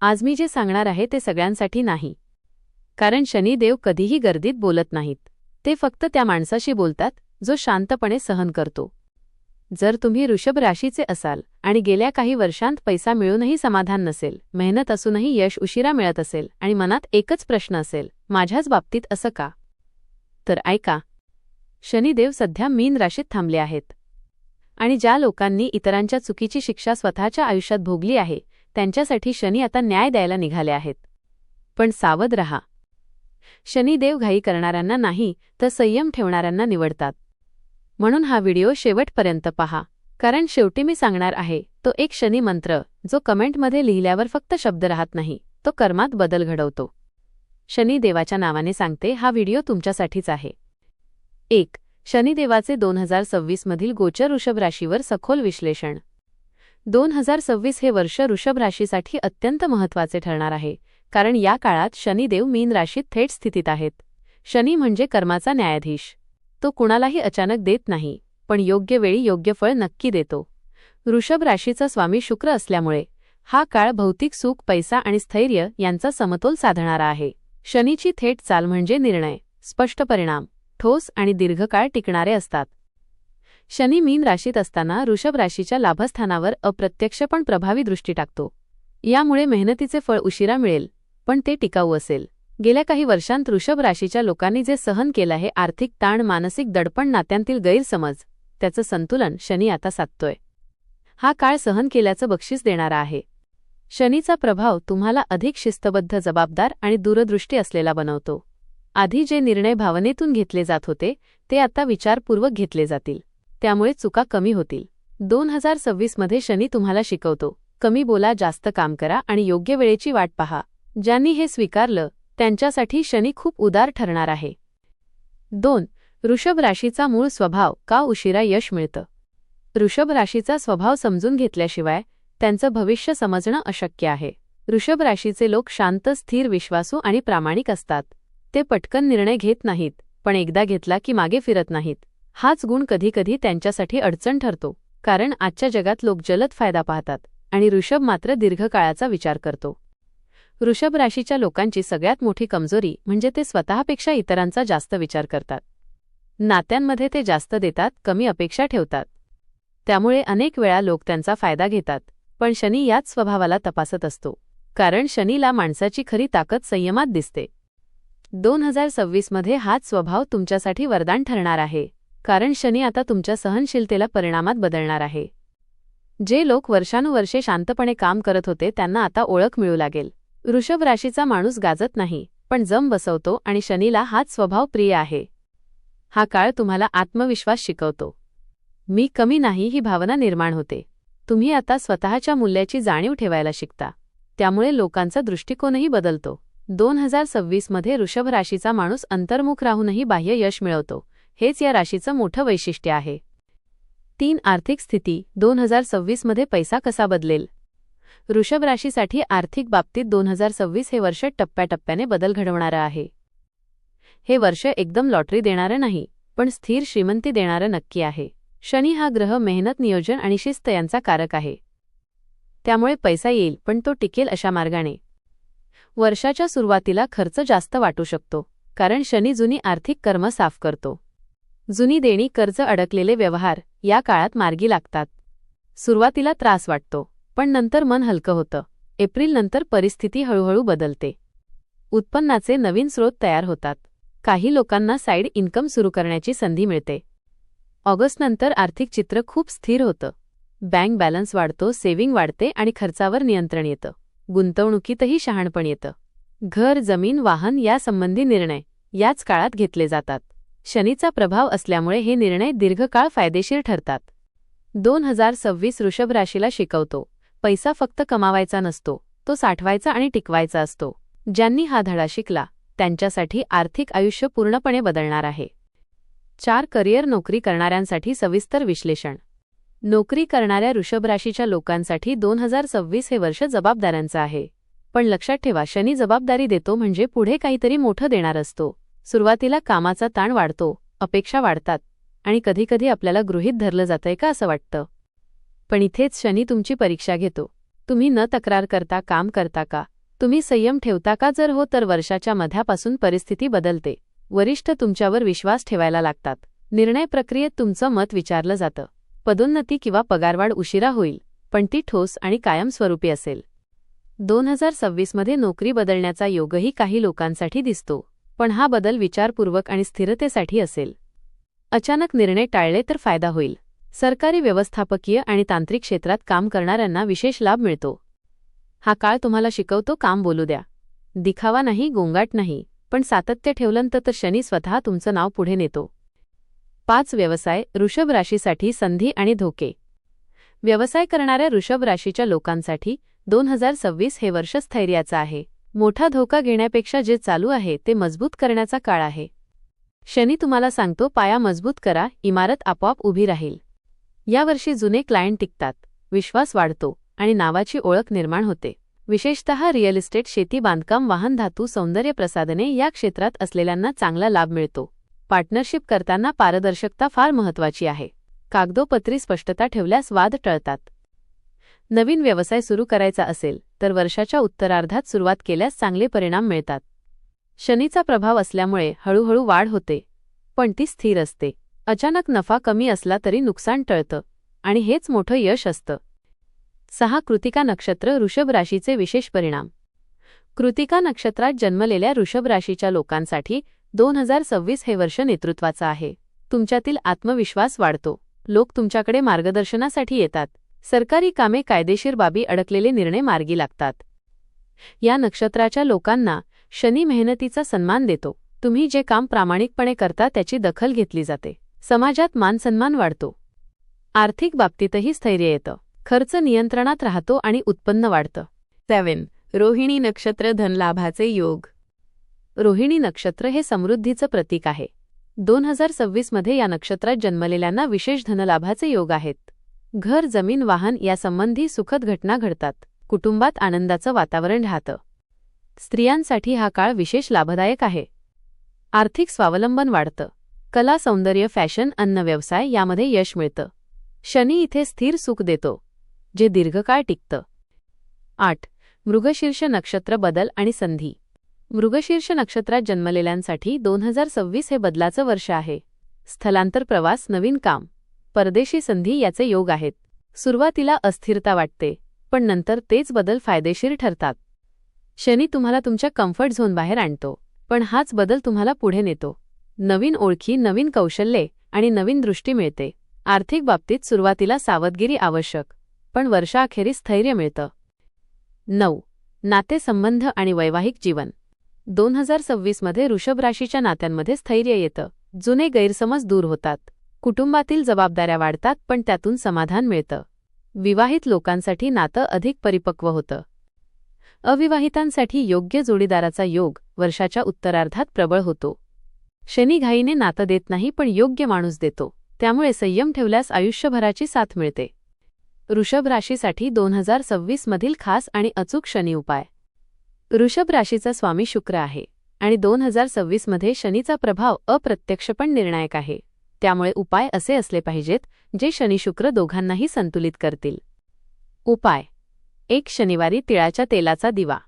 आज मी जे सांगणार आहे ते सगळ्यांसाठी नाही. कारण शनिदेव कधीही गर्दीत बोलत नाहीत. ते फक्त त्या माणसाशी बोलतात जो शांतपणे सहन करतो. जर तुम्ही ऋषभ राशीचे असाल आणि गेल्या काही वर्षांत पैसा मिळूनही समाधान नसेल मेहनत असूनही यश उशिरा मिळत असेल आणि मनात एकच प्रश्न असेल माझ्याच बाबतीत असं का? तर ऐका. शनिदेव सध्या मीन राशीत थांबले आहेत. आणि ज्या लोकांनी इतरांच्या चुकीची शिक्षा स्वतःच्या आयुष्यात भोगली आहे त्यांच्यासाठी शनी आता न्याय द्यायला निघाले आहेत. पण सावध रहा. शनिदेव घाई करणाऱ्यांना नाही तर संयम ठेवणाऱ्यांना निवडतात. म्हणून हा व्हिडिओ शेवटपर्यंत पहा. कारण शेवटी मी सांगणार आहे तो एक शनी मंत्र जो कमेंटमध्ये लिहिल्यावर फक्त शब्द राहत नाही तो कर्मात बदल घडवतो. शनिदेवाच्या नावाने सांगते हा व्हिडिओ तुमच्यासाठीच आहे. एक शनिदेवाचे दोन हजार सव्वीसमधील गोचर ऋषभ राशीवर सखोल विश्लेषण. दोन हजार सव्वीस हे वर्ष ऋषभ राशीसाठी अत्यंत महत्त्वाचे ठरणार आहे कारण या काळात शनिदेव मीन राशीत थेट स्थितीत आहेत. शनी म्हणजे कर्माचा न्यायाधीश. तो कुणालाही अचानक देत नाही पण योग्य वेळी योग्य फळ नक्की देतो. ऋषभ राशीचा स्वामी शुक्र असल्यामुळे हा काळ भौतिक सुख पैसा आणि स्थैर्य यांचा समतोल साधणारा आहे. शनीची थेट चाल म्हणजे निर्णय स्पष्ट परिणाम ठोस आणि दीर्घकाळ टिकणारे असतात. शनी मीन राशीत असताना ऋषभ राशीच्या लाभस्थानावर अप्रत्यक्ष पण प्रभावी दृष्टी टाकतो. यामुळे मेहनतीचे फळ उशिरा मिळेल पण ते टिकाऊ असेल. गेल्या काही वर्षांत ऋषभ राशीच्या लोकांनी जे सहन केलं आहे आर्थिक ताण मानसिक दडपण नात्यांतील गैरसमज त्याचं संतुलन शनी आता साधतोय. हा काळ सहन केल्याचं बक्षीस देणारा आहे. शनीचा प्रभाव तुम्हाला अधिक शिस्तबद्ध जबाबदार आणि दूरदृष्टी असलेला बनवतो. आधी जे निर्णय भावनेतून घेतले जात होते ते आता विचारपूर्वक घेतले जातील. त्यामुळे चुका कमी होतील. दोन हजार सव्वीसमध्ये शनी तुम्हाला शिकवतो. कमी बोला जास्त काम करा आणि योग्य वेळेची वाट पहा. ज्यांनी हे स्वीकारलं त्यांच्यासाठी शनी खूप उदार ठरणार आहे. दोन ऋषभ राशीचा मूळ स्वभाव का उशिरा यश मिळतं? ऋषभ राशीचा स्वभाव समजून घेतल्याशिवाय त्यांचं भविष्य समजणं अशक्य आहे. ऋषभ राशीचे लोक शांत स्थिर विश्वासू आणि प्रामाणिक असतात. ते पटकन निर्णय घेत नाहीत पण एकदा घेतला की मागे फिरत नाहीत. हाच गुण कधीकधी त्यांच्यासाठी अडचण ठरतो कारण आजच्या जगात लोक जलद फायदा पाहतात आणि ऋषभ मात्र दीर्घकाळाचा विचार करतो. वृषभ राशीच्या लोकांची सगळ्यात मोठी कमजोरी म्हणजे ते स्वतःपेक्षा इतरांचा जास्त विचार करतात. नात्यांमध्ये ते जास्त देतात कमी अपेक्षा ठेवतात. त्यामुळे अनेक वेळा लोक त्यांचा फायदा घेतात पण शनी याच स्वभावाला तपासत असतो कारण शनीला माणसाची खरी ताकद संयमात दिसते. दोन हजार सव्वीसमध्ये हाच स्वभाव तुमच्यासाठी वरदान ठरणार आहे. कारण शनी आता तुमच्या सहनशीलतेला परिणामात बदलणार आहे. जे लोक वर्षानुवर्षे शांतपणे काम करत होते त्यांना आता ओळख मिळू लागेल. वृषभ राशीचा माणूस गाजत नाही पण जम बसवतो आणि शनीला हाच स्वभाव प्रिय आहे. हा काळ तुम्हाला आत्मविश्वास शिकवतो. मी कमी नाही ही भावना निर्माण होते. तुम्ही आता स्वतःच्या मूल्याची जाणीव ठेवायला शिकता. त्यामुळे लोकांचा दृष्टिकोनही बदलतो. दोन हजार सव्वीसमध्ये ऋषभ राशीचा माणूस अंतर्मुख राहूनही बाह्य यश मिळवतो. हेच या राशीचं मोठं वैशिष्ट्य आहे. तीन आर्थिक स्थिती दोन हजार सव्वीसमध्ये पैसा कसा बदलेल? ऋषभ राशीसाठी आर्थिक बाबतीत दोन हजार सव्वीस हे वर्ष टप्प्याटप्प्याने बदल घडवणारं आहे. हे वर्ष एकदम लॉटरी देणारं नाही पण स्थिर श्रीमंती देणारं नक्की आहे. शनी हा ग्रह मेहनत नियोजन आणि शिस्त यांचा कारक आहे. त्यामुळे पैसा येईल पण तो टिकेल अशा मार्गाने. वर्षाच्या सुरुवातीला खर्च जास्त वाटू शकतो कारण शनी जुनी आर्थिक कर्म साफ करतो. जुनी देणी कर्ज अडकलेले व्यवहार या काळात मार्गी लागतात. सुरुवातीला त्रास वाटतो पण नंतर मन हलकं होतं. एप्रिलनंतर परिस्थिती हळूहळू बदलते. उत्पन्नाचे नवीन स्रोत तयार होतात. काही लोकांना साईड इन्कम सुरू करण्याची संधी मिळते. ऑगस्टनंतर आर्थिक चित्र खूप स्थिर होतं. बँक बॅलन्स वाढतो सेव्हिंग वाढते आणि खर्चावर नियंत्रण येतं. गुंतवणुकीतही शहाणपण येतं. घर जमीन वाहन यासंबंधी निर्णय याच काळात घेतले जातात. शनीचा प्रभाव असल्यामुळे हे निर्णय दीर्घकाळ फायदेशीर ठरतात. दोन हजार सव्वीस ऋषभ राशीला शिकवतो. पैसा फक्त कमावायचा नसतो तो साठवायचा आणि टिकवायचा असतो. ज्यांनी हा धडा शिकला त्यांच्यासाठी आर्थिक आयुष्य पूर्णपणे बदलणार आहे. चार करिअर नोकरी करणाऱ्यांसाठी सविस्तर विश्लेषण. नोकरी करणाऱ्या ऋषभ राशीच्या लोकांसाठी दोन हजार सव्वीस हे वर्ष जबाबदाऱ्यांचं आहे. पण लक्षात ठेवा शनी जबाबदारी देतो म्हणजे पुढे काहीतरी मोठं देणार असतो. सुरुवातीला कामाचा ताण वाढतो अपेक्षा वाढतात आणि कधीकधी आपल्याला गृहीत धरलं जातंय का असं वाटतं. पण इथेच शनी तुमची परीक्षा घेतो. तुम्ही न तक्रार करता काम करता का? तुम्ही संयम ठेवता का जर हो तर वर्षाच्या मध्यापासून परिस्थिती बदलते. वरिष्ठ तुमच्यावर विश्वास ठेवायला लागतात. निर्णय प्रक्रियेत तुमचं मत विचारलं जातं. पदोन्नती किंवा पगारवाढ उशिरा होईल पण ती ठोस आणि कायमस्वरूपी असेल. दोन हजार सव्वीसमध्ये नोकरी बदलण्याचा योगही काही लोकांसाठी दिसतो. पण हा बदल विचारपूर्वक आणि स्थिरतेसाठी असेल. अचानक निर्णय टाळले तर फायदा होईल. सरकारी व्यवस्थापकीय आणि तांत्रिक क्षेत्रात काम करणाऱ्यांना विशेष लाभ मिळतो. हा काळ तुम्हाला शिकवतो काम बोलू द्या. दिखावा नाही गोंगाट नाही पण सातत्य ठेवलं तर शनी स्वतः तुमचं नाव पुढे नेतो. पाच व्यवसाय ऋषभ राशीसाठी संधी आणि धोके. व्यवसाय करणाऱ्या ऋषभ राशीच्या लोकांसाठी दोन हजार सव्वीस हे वर्ष स्थैर्याचं आहे. मोठा धोका घेण्यापेक्षा जे चालू आहे ते मजबूत करण्याचा काळ आहे. शनी तुम्हाला सांगतो पाया मजबूत करा इमारत आपोआप उभी राहील. यावर्षी जुने क्लायंट टिकतात विश्वास वाढतो आणि नावाची ओळख निर्माण होते. विशेषतः रिअल इस्टेट शेती बांधकाम वाहन धातू सौंदर्य प्रसाधने या क्षेत्रात असलेल्यांना चांगला लाभ मिळतो. पार्टनरशिप करताना पारदर्शकता फार महत्वाची आहे. कागदोपत्री स्पष्टता ठेवल्यास वाद टळतात. नवीन व्यवसाय सुरू करायचा असेल तर वर्षाच्या उत्तरार्धात सुरुवात केल्यास चांगले परिणाम मिळतात. शनीचा प्रभाव असल्यामुळे हळूहळू वाढ होते पण ती स्थिर असते. अचानक नफा कमी असला तरी नुकसान टळतं आणि हेच मोठं यश असतं. सहा कृतिका नक्षत्र ऋषभ राशीचे विशेष परिणाम. कृतिका नक्षत्रात जन्मलेल्या ऋषभ राशीच्या लोकांसाठी दोन हजार सव्वीस हे वर्ष नेतृत्वाचं आहे. तुमच्यातील आत्मविश्वास वाढतो. लोक तुमच्याकडे मार्गदर्शनासाठी येतात. सरकारी कामे कायदेशीर बाबी अडकलेले निर्णय मार्गी लागतात. या नक्षत्राच्या लोकांना शनी मेहनतीचा सन्मान देतो. तुम्ही जे काम प्रामाणिकपणे करता त्याची दखल घेतली जाते. समाजात मानसन्मान वाढतो. आर्थिक बाबतीतही स्थैर्य येतं. खर्च नियंत्रणात राहतो आणि उत्पन्न वाढतं. सेवन रोहिणी नक्षत्र धनलाभाचे योग. रोहिणी नक्षत्र हे समृद्धीचं प्रतीक आहे. दोन हजार सव्वीसमध्ये या नक्षत्रात जन्मलेल्यांना विशेष धनलाभाचे योग आहेत. घर जमीन वाहन यासंबंधी सुखद घटना घडतात. कुटुंबात आनंदाचं वातावरण राहतं. स्त्रियांसाठी हा काळ विशेष लाभदायक आहे. आर्थिक स्वावलंबन वाढतं. कला सौंदर्य फॅशन अन्न व्यवसाय यामध्ये यश मिळतं. शनी इथे स्थिर सुख देतो जे दीर्घकाळ टिकतं. आठ. मृगशीर्ष नक्षत्र बदल आणि संधी. मृगशीर्ष नक्षत्रात जन्मलेल्यांसाठी दोन हजार सव्वीस हे बदलाचं वर्ष आहे. स्थलांतर प्रवास नवीन काम. परदेशी संधी याचे योग आहेत. सुरुवातीला अस्थिरता वाटते पण नंतर तेच बदल फायदेशीर ठरतात. शनी तुम्हाला तुमच्या कम्फर्ट झोन बाहेर आणतो पण हाच बदल तुम्हाला पुढे नेतो. नवीन ओळखी नवीन कौशल्ये आणि नवीन दृष्टी मिळते. आर्थिक बाबतीत सुरुवातीला सावधगिरी आवश्यक पण वर्षाअखेरीस स्थैर्य मिळतं. नऊ. नातेसंबंध आणि वैवाहिक जीवन. दोन हजार सव्वीसमध्ये ऋषभ राशीच्या नात्यांमध्ये स्थैर्य येतं. जुने गैरसमज दूर होतात. कुटुंबातील जबाबदाऱ्या वाढतात पण त्यातून समाधान मिळतं. विवाहित लोकांसाठी नातं अधिक परिपक्व होतं. अविवाहितांसाठी योग्य जोडीदाराचा योग वर्षाच्या उत्तरार्धात प्रबळ होतो. शनी घाईने नातं देत नाही पण योग्य माणूस देतो. त्यामुळे संयम ठेवल्यास आयुष्यभराची साथ मिळते. ऋषभ राशीसाठी दोन हजार सव्वीसमधील खास आणि अचूक शनी उपाय. ऋषभ राशीचा स्वामी शुक्र आहे आणि दोन हजार सव्वीसमध्ये शनीचा प्रभाव अप्रत्यक्ष पण निर्णायक आहे. त्यामुळे उपाय असे असले पाहिजेत जे शनी शुक्र दोघांनाही संतुलित करतील. उपाय. एक शनिवारी तिळाच्या तेलाचा दिवा.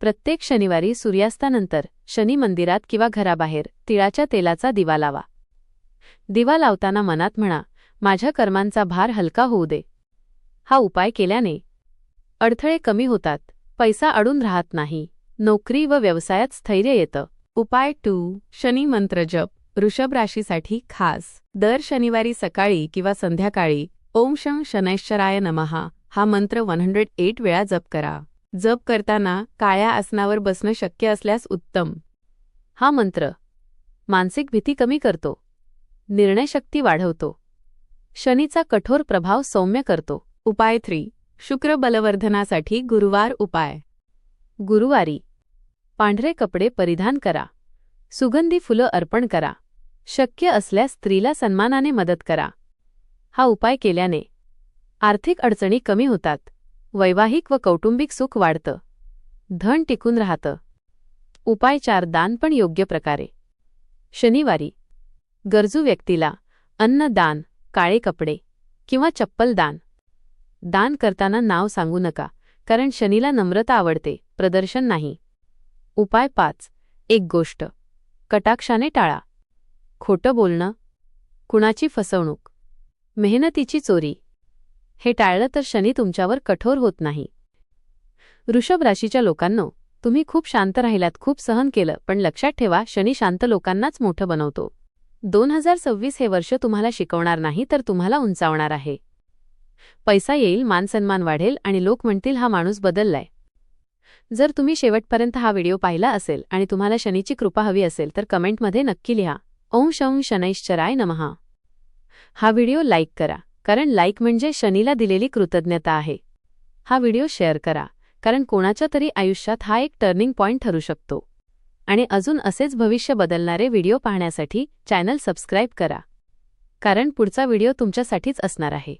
प्रत्येक शनिवारी सूर्यास्तानंतर शनी मंदिरात किंवा घराबाहेर तिळाच्या तेलाचा दिवा लावा. दिवा लावताना मनात म्हणा माझ्या कर्मांचा भार हलका होऊ दे. हा उपाय केल्याने अडथळे कमी होतात पैसा अडून राहत नाही नोकरी व व्यवसायात स्थैर्य येतं. उपाय टू. शनी मंत्र जप. वृषभ राशीसाठी खास. दर शनिवारी सकाळी किंवा संध्याकाळी ओम शं शनैश्चराय नमहा हा मंत्र वन हंड्रेड एट वेळा जप करा. जप करताना काळ्या आसनावर बसणं शक्य असल्यास उत्तम. हा मंत्र मानसिक भीती कमी करतो. निर्णयशक्ती वाढवतो. शनीचा कठोर प्रभाव सौम्य करतो. उपाय थ्री शुक्र बलवर्धनासाठी गुरुवार उपाय. गुरुवारी पांढरे कपडे परिधान करा. सुगंधी फुलं अर्पण करा. शक्य असल्यास स्त्रीला सन्मानाने मदत करा. हा उपाय केल्याने आर्थिक अडचणी कमी होतात वैवाहिक व कौटुंबिक सुख वाढतं. धन टिकून राहतं. उपाय चार दान पण योग्य प्रकारे. शनिवारी गरजू व्यक्तीला अन्न दान काळे कपडे किंवा चप्पल दान. दान करताना नाव सांगू नका कारण शनीला नम्रता आवडते प्रदर्शन नाही. उपाय पाच एक गोष्ट कटाक्षाने टाळा. खोटं बोलणं कुणाची फसवणूक मेहनतीची चोरी हे टाळलं तर शनी तुमच्यावर कठोर होत नाही. वृषभ राशीच्या लोकांनो तुम्ही खूप शांत राहिलात खूप सहन केलं पण लक्षात ठेवा शनी शांत लोकांनाच मोठं बनवतो. दोन हजार सव्वीस हे वर्ष तुम्हाला शिकवणार नाही तर तुम्हाला उंचावणार आहे. पैसा येईल मानसन्मान वाढेल आणि लोक म्हणतील हा माणूस बदललाय. जर तुम्ही शेवटपर्यंत हा व्हिडिओ पाहिला असेल आणि तुम्हाला शनीची कृपा हवी असेल तर कमेंटमध्ये नक्की लिहा. ओं शं शनैश्चराय नमहा हा व्हिडिओ लाईक करा कारण लाईक म्हणजे शनीला दिलेली कृतज्ञता आहे. हा व्हिडिओ शेअर करा कारण कोणाच्या तरी आयुष्यात हा एक टर्निंग पॉइंट ठरू शकतो. आणि अजून असेच भविष्य बदलणारे व्हिडिओ पाहण्यासाठी चॅनल सबस्क्राईब करा. कारण पुढचा व्हिडिओ तुमच्यासाठीच असणार आहे.